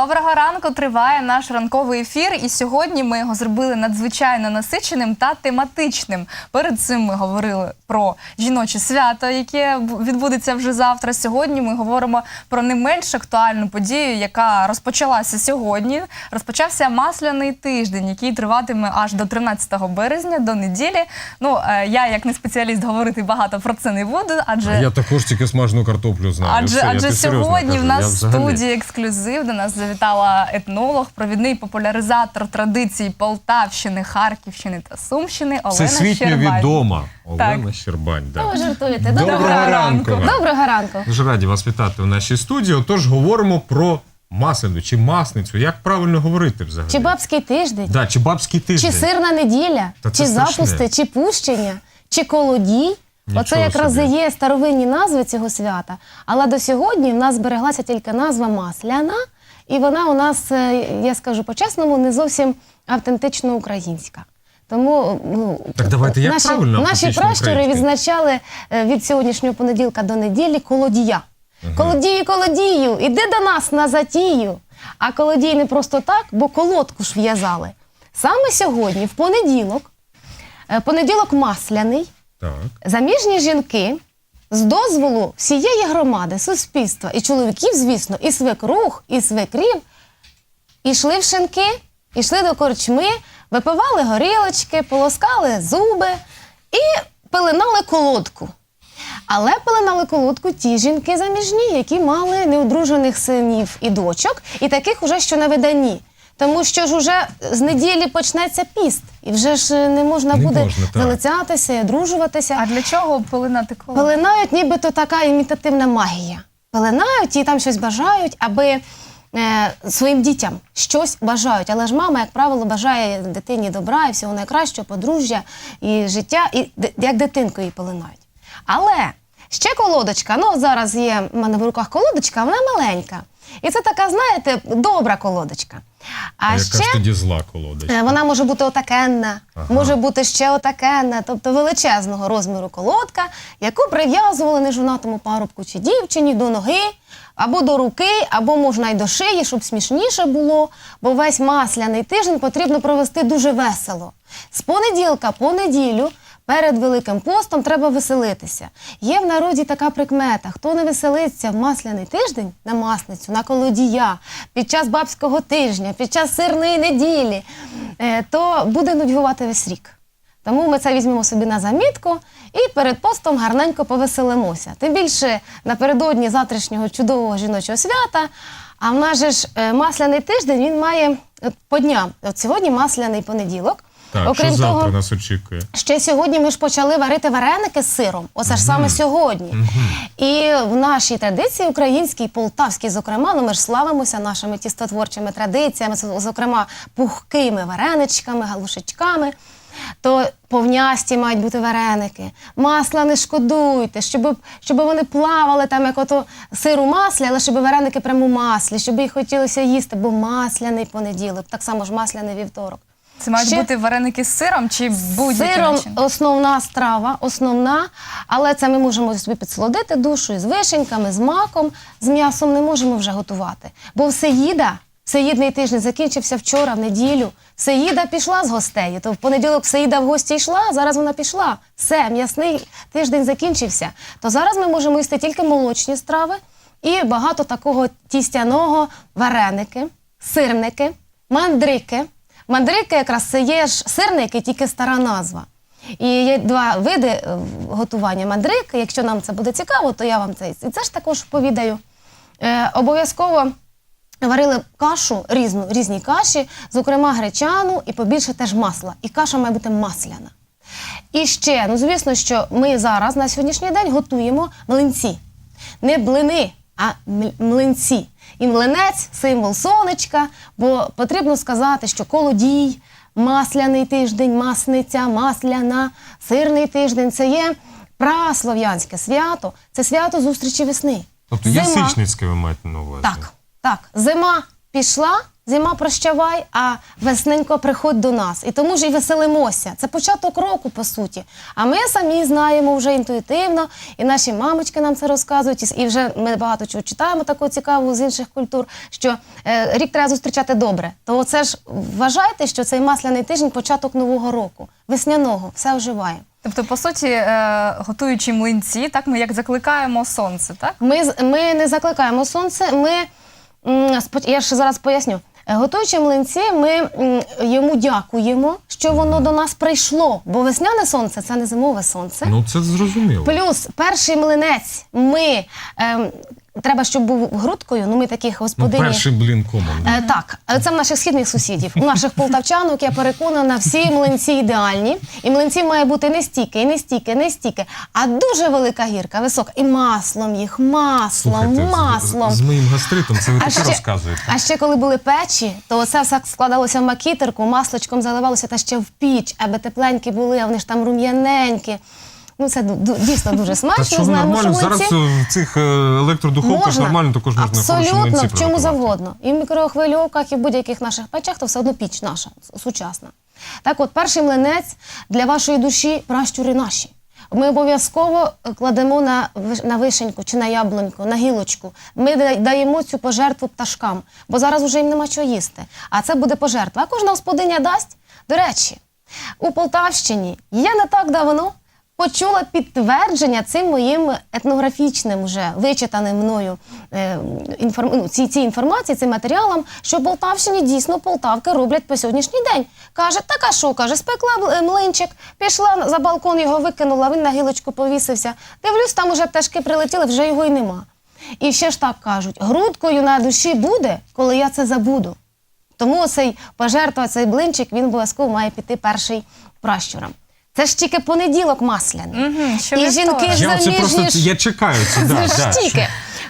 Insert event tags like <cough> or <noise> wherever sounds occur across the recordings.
Доброго ранку триває наш ранковий ефір, і сьогодні ми його зробили надзвичайно насиченим та тематичним. Перед цим ми говорили про жіноче свято, яке відбудеться вже завтра. Сьогодні ми говоримо про не менш актуальну подію, яка розпочалася сьогодні. Розпочався масляний тиждень, який триватиме аж до 13 березня, до неділі. Ну е, я, як не спеціаліст, говорити багато про це не буду, адже Я також тільки смажену картоплю знаю. Адже, Все, адже сьогодні в нас в студії ексклюзив до нас завітала етнолог, провідний популяризатор традицій Полтавщини, Харківщини та Сумщини Олена Всесвітньо Щербань. відома Олена Щербань. Да. Ну, ви жартуєте. Доброго Доброго, ранку. ранку. Доброго ранку. Дуже раді вас вітати у нашій студії. Отож, говоримо про масляну чи масницю. Як правильно говорити взагалі? Чи бабський тиждень, Да, чи бабський тиждень. чи сирна неділя, Та це чи страшне. запусти, чи пущення, чи колодій. Нічого Оце якраз собі. і є старовинні назви цього свята. Але до сьогодні в нас збереглася тільки назва масляна, і вона у нас, е, я скажу по-чесному, не зовсім автентично українська. Тому ну, Так давайте, як наші, правильно наші пращури українською? відзначали е, від сьогоднішнього понеділка до неділі колодія. Колодію, колодію, іди до нас на затію. А колодій не просто так, бо колодку ж в'язали. Саме сьогодні, в понеділок, е, понеділок масляний, Так. заміжні жінки з дозволу всієї громади, суспільства і чоловіків, звісно, і свекрух, і свекрів, ішли в шинки, ішли до корчми, випивали горілочки, полоскали зуби і пеленали колодку. Але пеленали колодку ті жінки заміжні, які мали неодружених синів і дочок, і таких уже що на виданні. Тому що ж уже з неділі почнеться піст, і вже ж не можна Не буде можна, так. залицятися і одружуватися. А для чого пилинати коло? Пеленають нібито така імітативна магія. Пеленають і там щось бажають, аби е, своїм дітям щось бажають. Але ж мама, як правило, бажає дитині добра і всього найкращого, подружжя і життя, і д- як дитинку її пеленають. Але ще колодочка. Ну, зараз є в мене в руках колодочка, вона маленька. І це така, знаєте, добра колодочка. А яка ще ж тоді зла колодочка? Е, Вона може бути отакенна, Ага. може бути ще отакенна, тобто величезного розміру колодка, яку прив'язували нежонатому парубку чи дівчині до ноги, або до руки, або можна й до шиї, щоб смішніше було, бо весь масляний тиждень потрібно провести дуже весело. З понеділка по неділю. Перед Великим постом треба веселитися. Є в народі така прикмета: хто не веселиться в масляний тиждень на масницю, на колодія, під час бабського тижня, під час сирної неділі, е, то буде нудьгувати весь рік. Тому ми це візьмемо собі на замітку і перед постом гарненько повеселимося. Тим більше напередодні завтрашнього чудового жіночого свята. А в нас же ж е, масляний тиждень він має по дням. От сьогодні масляний понеділок. Так, що завтра нас очікує? Ще сьогодні ми ж почали варити вареники з сиром. Оце ж саме сьогодні. І в нашій традиції українській, полтавській, зокрема, ну ми ж славимося нашими тістотворчими традиціями, з- зокрема, пухкими вареничками, галушечками. То повнясті мають бути вареники, масла не шкодуйте, щоб, щоб вони плавали там, як ото сир у маслі, але щоб вареники прямо у маслі, щоб їх хотілося їсти, бо масляний понеділок, так само ж масляний вівторок. Це мають ще- бути вареники з сиром чи будь-яким Сиром чином? основна страва, основна, але це ми можемо собі підсолодити душу з вишеньками, з маком, з м'ясом не можемо вже готувати. Бо всеїда, всеїдний тиждень закінчився вчора, в неділю. Всеїда пішла з гостей. То в понеділок всеїда в гості йшла, а зараз вона пішла. Все, м'ясний тиждень закінчився. То зараз ми можемо їсти тільки молочні страви і багато такого тістяного вареники, сирники, мандрики. Мандрики якраз це є ж сирники, тільки стара назва. І є два види е, готування мандрик. Якщо нам це буде цікаво, то я вам це і це ж також повідаю. Е, обов'язково варили кашу різну, різні каші, зокрема гречану і побільше теж масла. І каша має бути масляна. І ще, ну звісно, що ми зараз на сьогоднішній день готуємо млинці. Не блини, а млинці. І млинець символ сонечка, бо потрібно сказати, що колодій, масляний тиждень, масниця, масляна, сирний тиждень це є праслов'янське свято, це свято зустрічі весни. Тобто язичницьке ви маєте на увазі? так, так. Зима пішла, Зима прощавай, а весненько приходь до нас. І тому ж і веселимося. Це початок року, по суті. А ми самі знаємо вже інтуїтивно, і наші мамочки нам це розказують, і- вже ми багато чого читаємо такого цікавого з інших культур, що е, рік треба зустрічати добре. То це ж вважайте, що цей масляний тиждень початок нового року, весняного, все оживає. Тобто, по суті, е, готуючи млинці, так ми як закликаємо сонце, так? Ми, ми не закликаємо сонце. Ми я ще зараз поясню. Е, Готуючи млинці, ми йому дякуємо, що воно до нас прийшло. Бо весняне сонце це не зимове сонце. Ну це зрозуміло. Плюс перший млинець ми ем, треба, щоб був грудкою. Ну ми таких Ну, господині. перший блін комом. Е, так, е, це в наших східних сусідів. У наших полтавчанок, я переконана, всі млинці ідеальні. І млинців має бути не стільки, і не стільки, не стільки, а дуже велика гірка, висока. І маслом їх, маслом, Слухайте, маслом. З, з моїм гастритом це ви таке розказуєте. а ще коли були печі, то це все складалося в макітерку, масличком заливалося та ще в піч, аби тепленькі були, а вони ж там рум'яненькі. Ну, це ду- дійсно дуже смачно. Що Знаємо, нормально, що зараз млинці- в цих е, електродуховках нормально також можна хороші Абсолютно, млинці в чому приготувати. завгодно. І в мікрохвильовках, і в будь-яких наших печах, то все одно піч наша, с- сучасна. Так от, перший млинець для вашої душі пращури наші. Ми обов'язково кладемо на, виш- на вишеньку чи на яблуньку, на гілочку. Ми да- даємо цю пожертву пташкам, бо зараз вже їм нема чого їсти. А це буде пожертва. А кожна господиня дасть. До речі, у Полтавщині я не так давно почула підтвердження цим моїм етнографічним, уже вичитаним мною е, інформ... ну, ці, ці інформації, цим матеріалам, що в Полтавщині дійсно полтавки роблять по сьогоднішній день. Каже, так а що? Каже, спекла е, млинчик, пішла за балкон, його викинула, він на гілочку повісився. Дивлюсь, там уже пташки прилетіли, вже його й нема. І ще ж так кажуть: грудкою на душі буде, коли я це забуду. Тому цей пожертва, цей блинчик, він обов'язково має піти перший пращурам. Це ж тільки понеділок масляний. Мгм, що І вівторок. жінки Я оце просто заміжні я чекаю це. Да, це да, ж тільки.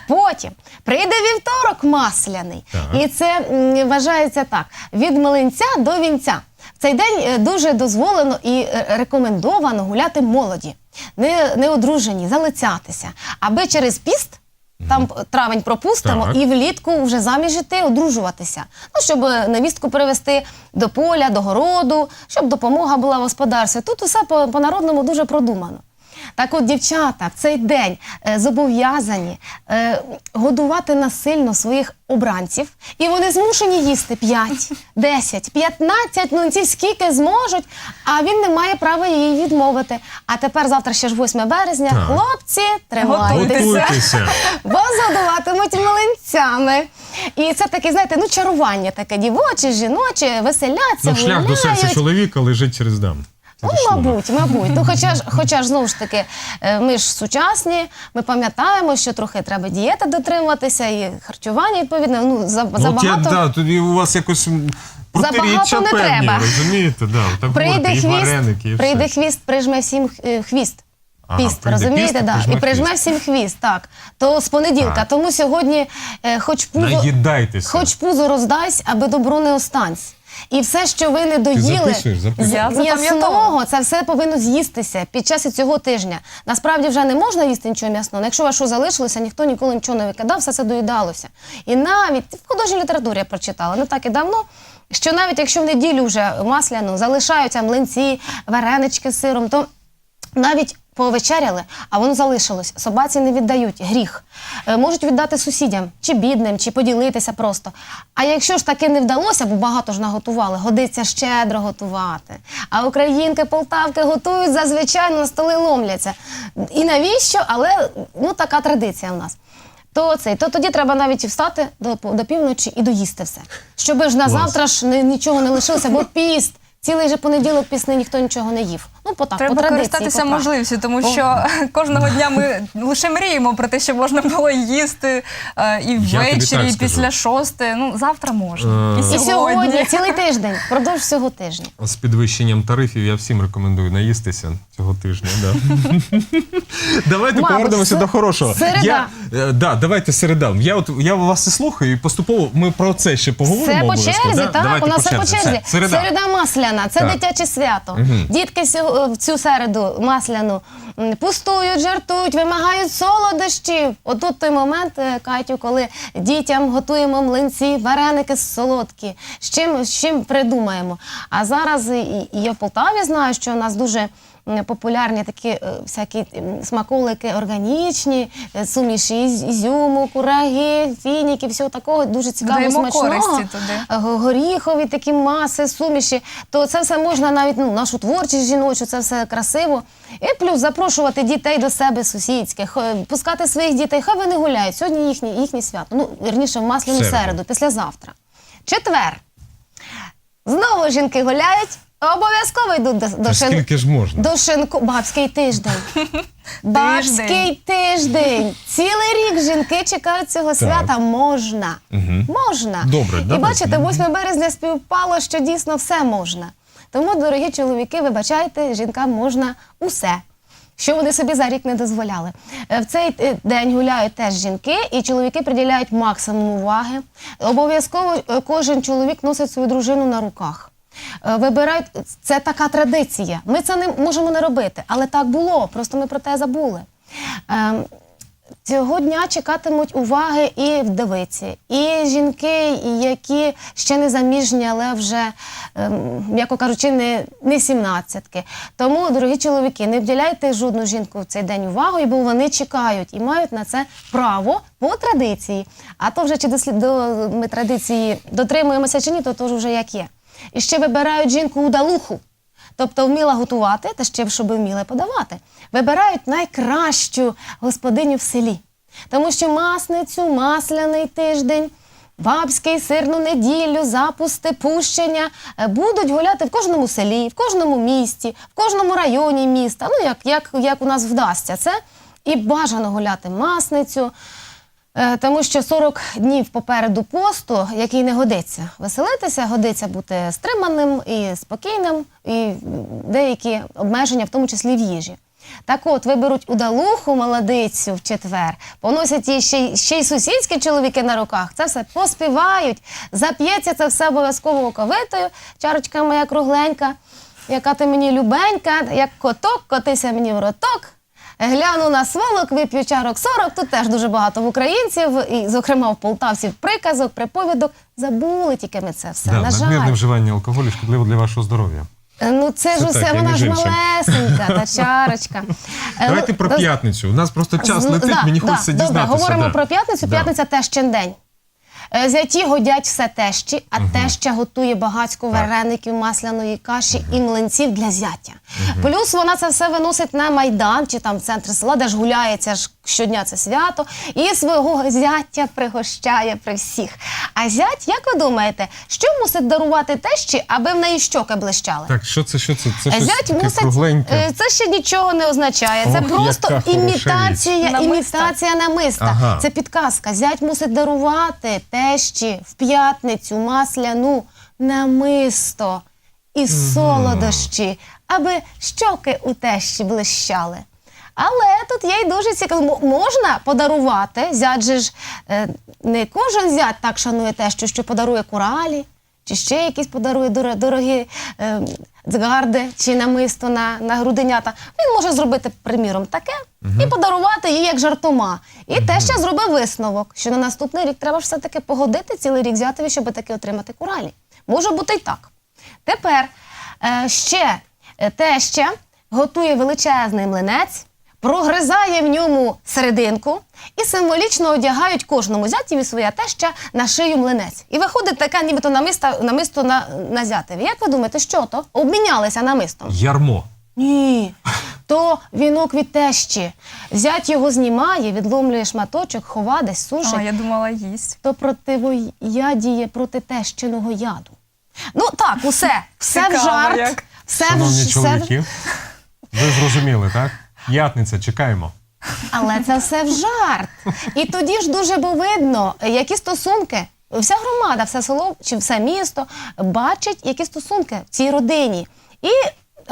Потім прийде вівторок масляний. Так. І це м, вважається так: від млинця до вінця. В цей день е, дуже дозволено і е, рекомендовано гуляти молоді, не, не одружені, залицятися, аби через піст. Там травень пропустимо Так. і влітку вже заміж іти, одружуватися. Ну, щоб е, невістку привезти до поля, до городу, щоб допомога була в господарстві. Тут усе по- по-народному дуже продумано. Так от дівчата в цей день е, зобов'язані е, годувати насильно своїх обранців, і вони змушені їсти 5, 10, 15 млинців, скільки зможуть, а він не має права їй відмовити. А тепер завтра ще ж 8 березня. Так. Хлопці, тримайтеся. Готуйтеся. <laughs> Вас годуватимуть млинцями. І це таке, знаєте, ну чарування таке дівоче, жіноче, веселяться, Ну, шлях до серця чоловіка лежить через дам. Ну, мабуть, мабуть. Ну, хоча ж, хоча ж знову ж таки, е, ми ж сучасні, ми пам'ятаємо, що трохи треба дієти дотримуватися, і харчування відповідно. Ну, за, Ну, я, забагато. да, тоді у вас якось м, протиріччя Забагато не певні, треба. розумієте? Да, так Прийде і хвіст, вареники, і прийде все. хвіст, прижме всім е, хвіст. Ага, Піст, прийде розумієте, піст, да. прижме і прижме хвіст. всім хвіст, так. То з понеділка. Так. Тому сьогодні е, хоч пузо, Наїдайтеся. хоч пузо роздайсь, аби добро не останься. І все, що ви не доїли записуєш, записуєш. Я з м'ясного, це все повинно з'їстися під час цього тижня. Насправді вже не можна їсти нічого м'ясного. Якщо у вас що залишилося, ніхто ніколи нічого не викидав, все це доїдалося. І навіть в художній літературі я прочитала не так і давно. Що навіть якщо в неділю вже масляну залишаються млинці, варенички з сиром, то навіть повечеряли, а воно залишилось. Собаці не віддають гріх. Е, можуть віддати сусідям, чи бідним, чи поділитися просто. А якщо ж таки не вдалося, бо багато ж наготували, годиться щедро готувати. А українки, полтавки готують зазвичай на столи ломляться. І навіщо? Але ну така традиція в нас. То цей, то тоді треба навіть встати до, до півночі і доїсти все. Щоб ж на завтра ж ні- нічого не лишилося, бо піст. Цілий же понеділок пісний ніхто нічого не їв. Ну, по так, Треба по традиції. користатися по можливістю, тому що <laughs> кожного дня ми лише мріємо про те, що можна було їсти е, і ввечері, і після шостої. Ну, завтра можна. Е, І І сьогодні, <laughs> цілий тиждень, впродовж всього тижня. З підвищенням тарифів я всім рекомендую наїстися цього тижня. Да. <laughs> давайте Мабуть, повернемося до хорошого. середа. Я, е, да, давайте середа. Я от я вас і слухаю, і поступово ми про це ще поговоримо. Це по черзі, да? так? Давайте У нас все по черзі. Середа. Середа масляна, це Так. дитяче свято. Угу. Дітки е, в цю середу масляну пустують, жартують, вимагають солодощів. Отут той момент, е, Катю, коли дітям готуємо млинці, вареники солодкі. З чим, з чим придумаємо. А зараз і, я в Полтаві знаю, що у нас дуже популярні такі е, всякі смаколики органічні, е, суміші із ізюму, кураги, фініки, всього такого дуже цікаво Додаємо смачного. користі туди. Е, горіхові такі маси, суміші, то це все можна навіть ну, нашу творчість жіночу, це все красиво. І плюс запрошувати дітей до себе сусідських, пускати своїх дітей, хай вони гуляють. Сьогодні їхнє, їхнє свято. Ну, вірніше, в масляну Середу. середу, післязавтра. Четвер. Знову жінки гуляють, обов'язково йдуть до, до, Та шин- скільки ж можна? до шинку. Бабський тиждень. <laughs> Бабський тиждень. Цілий рік жінки чекають цього свята. Можна. Можна. Добре, І давайте. бачите, 8 березня співпало, що дійсно все можна. Тому, дорогі чоловіки, вибачайте, жінкам можна усе. Що вони собі за рік не дозволяли. Е, В цей е, день гуляють теж жінки, і чоловіки приділяють максимум уваги. Обов'язково е, кожен чоловік носить свою дружину на руках. Е, Вибирають це така традиція. Ми це не можемо не робити, але так було. Просто ми про те забули. Ем, Цього дня чекатимуть уваги і вдовиці, і жінки, які ще не заміжні, але вже, ем, м'яко кажучи, не, не сімнадцятки. Тому, дорогі чоловіки, не вділяйте жодну жінку в цей день увагою, бо вони чекають і мають на це право по традиції. А то вже чи дослід, до, ми традиції дотримуємося чи ні, то, то вже як є. І ще вибирають жінку удалуху. Тобто вміла готувати, та ще щоб вміла подавати. Вибирають найкращу господиню в селі. Тому що масницю, масляний тиждень, бабський сирну неділю, запусти, пущення е, будуть гуляти в кожному селі, в кожному місті, в кожному районі міста. Ну, як, як, як у нас вдасться це. І бажано гуляти масницю. Е, Тому що 40 днів попереду посту, який не годиться веселитися, годиться бути стриманим і спокійним, і деякі обмеження, в тому числі в їжі. Так от, виберуть удалуху молодицю в четвер, поносять її ще, ще й сусідські чоловіки на руках, це все поспівають, зап'ється це все обов'язково оковитою, чарочка моя кругленька, яка ти мені любенька, як коток, котися мені в роток. Гляну на сволок, вип'ю чарок 40. Тут теж дуже багато в українців, і, зокрема, в полтавців приказок, приповідок. Забули тільки ми це все. Да, на жаль. надмірне вживання алкоголю шкідливо для вашого здоров'я. Е, Ну це, Це ж усе, вона ж малесенька, та <laughs> чарочка. Е, Давайте ну, про п'ятницю. У нас просто час летить, да, мені да, хочеться добре. Говоримо да. про п'ятницю. П'ятниця П'ятниця тещин день. Е, Зяті годять все тещі, а теща готує багацько вареників, масляної каші і млинців для зятя. Плюс вона це все виносить на майдан чи там в центр села, де ж гуляється ж щодня це свято, і свого зятя пригощає при всіх. А зять, як ви думаєте, що мусить дарувати тещі, аби в неї щоки блищали? Так, що це, що це? Це щось Зять таке мусить, кругленьке. е, це ще нічого не означає. Це Ох, просто яка хороша імітація, річ. імітація намиста. Ага. Це підказка. Зять мусить дарувати тещі в п'ятницю масляну намисто і солодощі, аби щоки у тещі блищали. Але тут є й дуже цікаво. Можна подарувати. Зять же ж е, не кожен зять так шанує тещу, що подарує куралі, чи ще якісь подарує дор- дорогі е, дзгарди чи намисто на, на груденята. Він може зробити, приміром, таке і подарувати їй як жартома. І теща зробив висновок, що на наступний рік треба все-таки погодити цілий рік зятеві, щоб таки отримати куралі. Може бути й так. Тепер е, ще е, теща готує величезний млинець, прогризає в ньому серединку і символічно одягають кожному зятєві своя теща на шию млинець. І виходить така нібито намисто, намисто на, на зятеві. Як ви думаєте, що то? Обмінялися намистом? Ярмо. Ні. То вінок від тещі. Зять його знімає, відломлює шматочок, хова десь сушить А, я думала, їсть. то противоядіє проти тещиного яду. Ну так, усе, все в жарт. як. Все в, Шановні все в... чоловіки, ви зрозуміли, так? П'ятниця, чекаємо. Але це все в жарт. І тоді ж дуже бо видно, які стосунки. Вся громада, все село чи все місто бачить, які стосунки в цій родині. І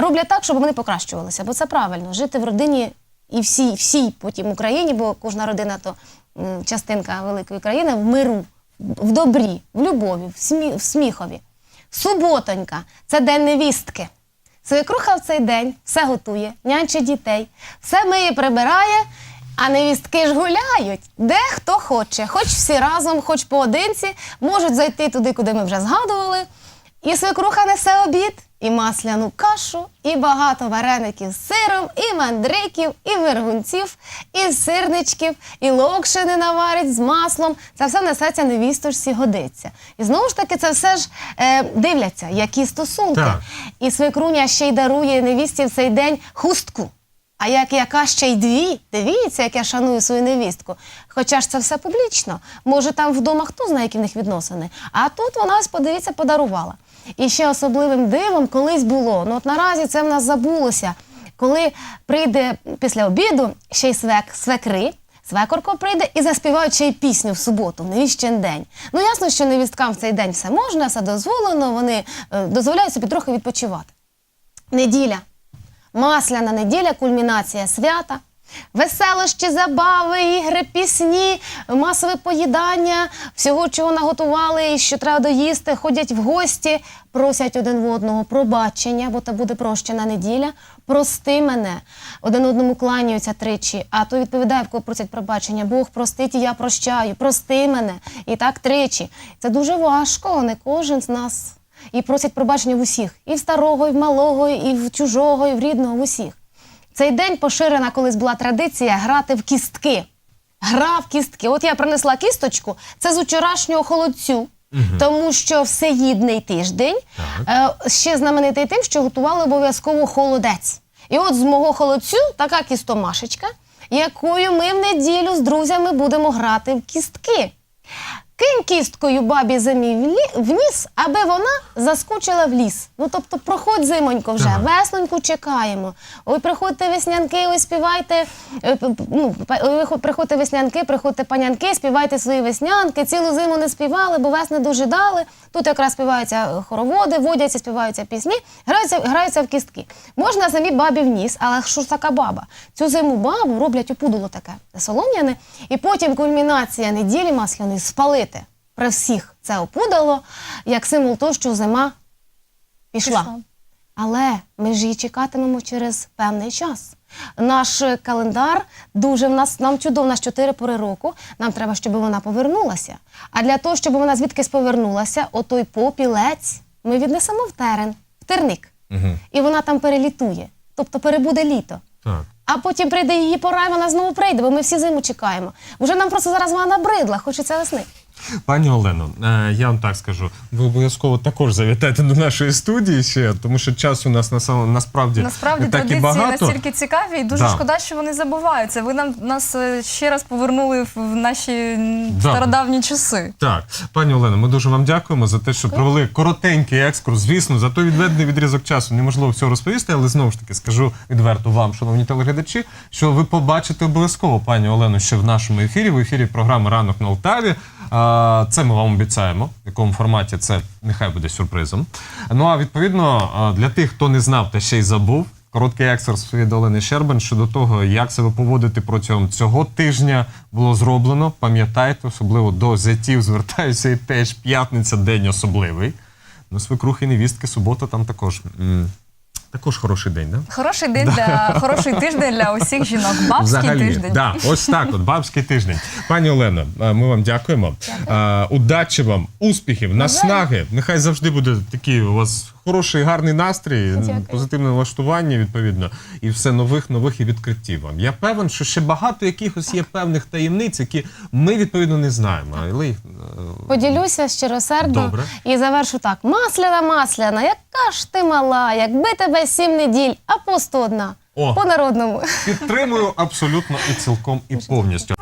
роблять так, щоб вони покращувалися. Бо це правильно жити в родині і всій, всій потім Україні, бо кожна родина то м, частинка великої країни в миру, в добрі, в любові, в, смі, в сміхові. Суботонька це день невістки. Свекруха в цей день все готує, нянчить дітей, все миє, прибирає, а невістки ж гуляють. Де хто хоче, хоч всі разом, хоч поодинці, можуть зайти туди, куди ми вже згадували. І свекруха несе обід, і масляну кашу, і багато вареників з сиром, і мандриків, і вергунців, і сирничків, і локшини наварить з маслом. Це все несеться невісточці годиться. І знову ж таки, це все ж е, дивляться, які стосунки. Так. І свекруня ще й дарує невісті в цей день хустку. А як яка ще й дві, дивіться, як я шаную свою невістку. Хоча ж це все публічно. Може, там вдома хто знає, які в них відносини. А тут вона ось, подивіться, подарувала. І ще особливим дивом колись було. Ну от наразі це в нас забулося. Коли прийде після обіду ще й свек, свекри, свекорко прийде і заспівають ще й пісню в суботу, невіщен день. Ну ясно, що невісткам в цей день все можна, все дозволено, вони е, дозволяють собі трохи відпочивати. Неділя. Масляна неділя, кульмінація свята. Веселощі, забави, ігри, пісні, масове поїдання, всього, чого наготували і що треба доїсти, ходять в гості, просять один в одного пробачення, бо то буде прощена неділя. Прости мене. Один одному кланяються тричі, а то відповідає, в кого просять пробачення. Бог простить, і я прощаю. Прости мене. І так тричі. Це дуже важко, не кожен з нас. І просять пробачення в усіх. І в старого, і в малого, і в чужого, і в рідного, в усіх. Цей день поширена колись була традиція грати в кістки. Гра в кістки. От я принесла кісточку, це з вчорашнього холодцю, тому що всеїдний тиждень е, ще знаменитий тим, що готували обов'язково холодець. І от з мого холодцю така кістомашечка, якою ми в неділю з друзями будемо грати в кістки. Кинь кісткою бабі зимі в ніс, аби вона заскочила в ліс. Ну тобто, проходь зимонько вже, Ага. весноньку чекаємо. Ой, приходьте веснянки, ой, співайте. е, Ну, приходьте веснянки, приходьте панянки, співайте свої веснянки. Цілу зиму не співали, бо весни дожидали. Тут якраз співаються хороводи, водяться, співаються пісні, граються, граються в кістки. Можна самі бабі в ніс, але що ж така баба? Цю зиму бабу роблять опудоло таке солом'яне, і потім кульмінація неділі масляної спалити при всіх це опудало, як символ того, що зима пішла. Пішла. Але ми ж її чекатимемо через певний час. Наш календар дуже в нас нам чудово, у нас чотири пори року. Нам треба, щоб вона повернулася. А для того, щоб вона звідкись повернулася, отой попілець ми віднесемо в терен, в терник. Угу. І вона там перелітує. Тобто перебуде літо. Так. А потім прийде її пора, і вона знову прийде, бо ми всі зиму чекаємо. Вже нам просто зараз вона набридла, хочеться весни. Пані Олено, е, я вам так скажу. Ви обов'язково також завітайте до нашої студії ще, тому що часу у нас насам- насправді, Насправді так і традиції багато. настільки цікаві, і дуже Да. шкода, що вони забуваються. Ви нам нас е, ще раз повернули в наші Да. стародавні часи. Так, пані Олено, ми дуже вам дякуємо за те, що провели коротенький екскурс. Звісно, за той відведений відрізок часу неможливо все розповісти, але знову ж таки скажу відверто вам, шановні телеглядачі, що ви побачите обов'язково пані Олену ще в нашому ефірі, в ефірі програми Ранок на Алтаві. Це ми вам обіцяємо. В якому форматі це нехай буде сюрпризом. Ну а відповідно для тих, хто не знав та ще й забув. Короткий екскурс від Олени Щербан щодо того, як себе поводити протягом цього тижня було зроблено. Пам'ятайте, особливо до зятів звертаюся і теж п'ятниця день особливий. Ну, свекрухи, невістки, субота там також. Також хороший день, да? Хороший день для <laughs> хороший тиждень для усіх жінок. Бабський Взагалі, тиждень. Да, ось так, от бабський тиждень. Пані Олено, е, ми вам дякуємо. Дякую. Удачі вам, успіхів, наснаги. Нехай завжди буде такі у вас хороший, гарний настрій, Дякую. позитивне налаштування, відповідно, і все нових, нових і відкриттів вам. Я певен, що ще багато якихось є певних таємниць, які ми відповідно не знаємо. Але їх е, Поділюся щиросердно Добре. і завершу так: масляна, масляна, яка ж ти мала, якби тебе сім неділь, а посту одна. О. По народному. підтримую абсолютно і цілком і повністю.